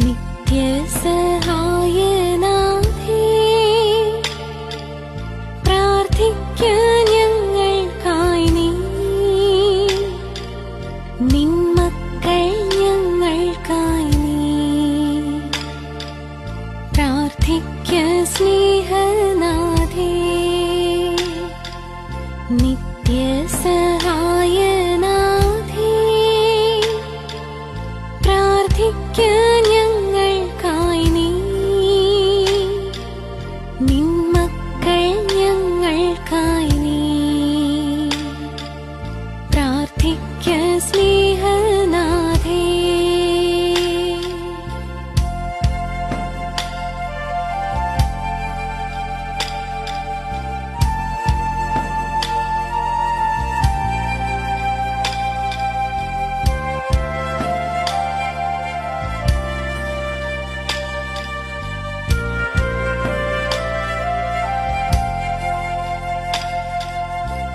你脸色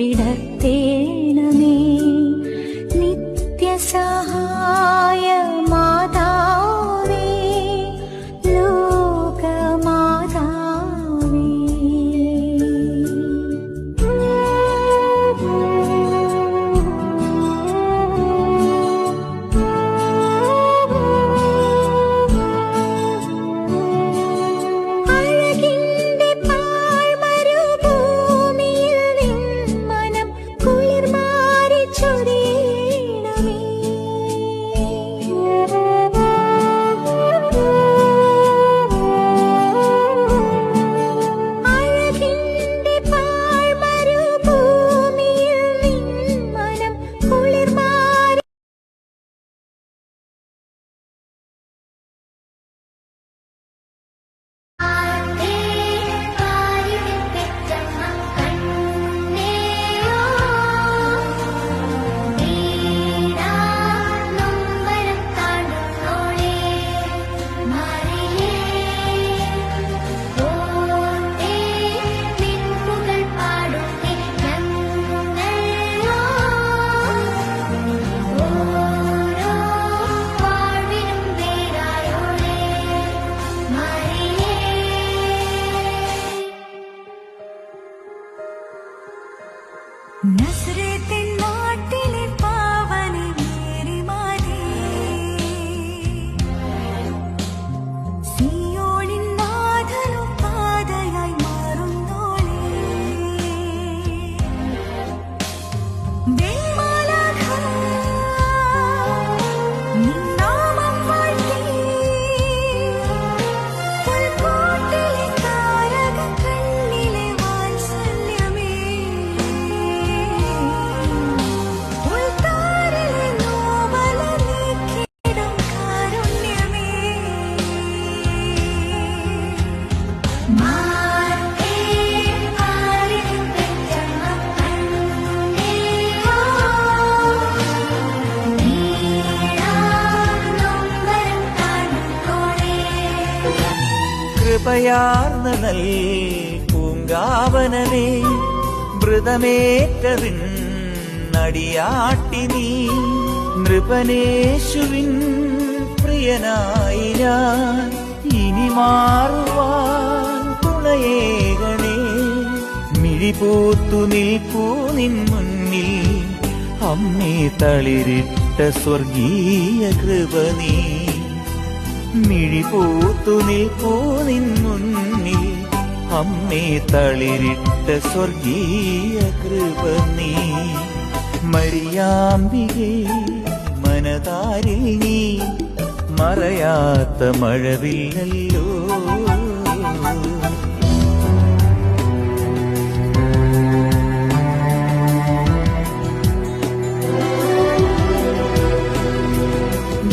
വിടത്തേ नसरे കൃപയാർന്ന് നൽകി പൂങ്കാവനമേ മൃതമേറ്റതിൻ നടിയാട്ടി നീ. നൃപനേശുവിൻ പ്രിയനായി ഞാൻ ഇനി മാറുവാൻ തുണയേകണേ. മിഴിപൂത്തു നിൽപ്പൂ നിൻ മുന്നിൽ അമ്മേ തളിരിട്ട സ്വർഗീയ കൃപ നീ. മിഴിപൂത്തു നിൽപ്പൂ നിന്നുന്നിൽ അമ്മേ തളിരിട്ട സ്വർഗീയ കൃപ നീ. മരിയാമ്പികേ മനതാരിൽ നീ. മറയാത്ത മഴവില്ലല്ലോ.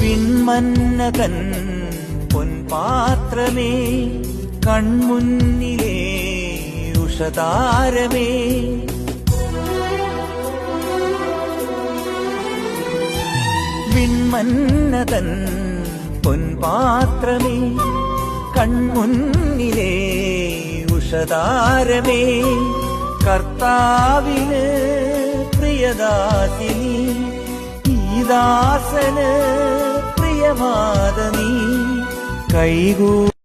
വിൺമന്നകൻ പൊൻപാത്രമേ കൺമുന്നിലേ ഉഷതാരമേ. വിൺമന്നതൻ പൊൻപാത്രമേ കൺമുന്നിലേ ഉഷതാരമേ. കർത്താവിന് പ്രിയദാസിനി ഈ ദാസന് പ്രിയമാതനീ caigo.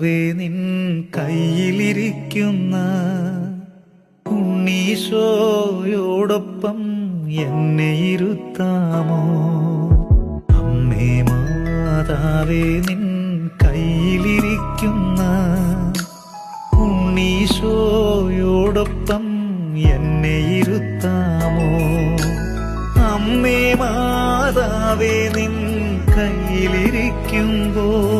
മാതാവേ നിൻ കയ്യിലിരിക്കുന്ന ഉണ്ണീശോയോടൊപ്പം എന്നെ ഇരുത്താമോ? അമ്മേ മാതാവേ നിൻ കയ്യിലിരിക്കുന്ന ഉണ്ണീശോയോടൊപ്പം എന്നെ ഇരുത്താമോ? അമ്മേ മാതാവേ നിൻ കയ്യിലിരിക്കുമ്പോൾ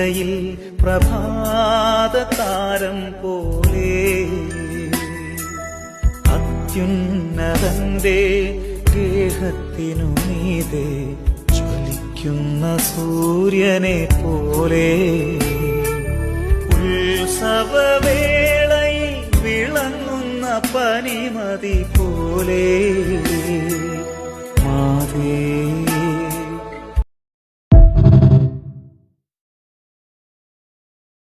മേഘങ്ങൾക്കിടയിൽ പ്രഭാത താരം പോലെ അത്യുന്നതന്റെ ഗേഹത്തിനു മീതെ ജ്വലിക്കുന്ന സൂര്യനെ പോലെ ഉത്സവവേളയിൽ വിളങ്ങുന്ന പനിമതി പോലെ മാതേ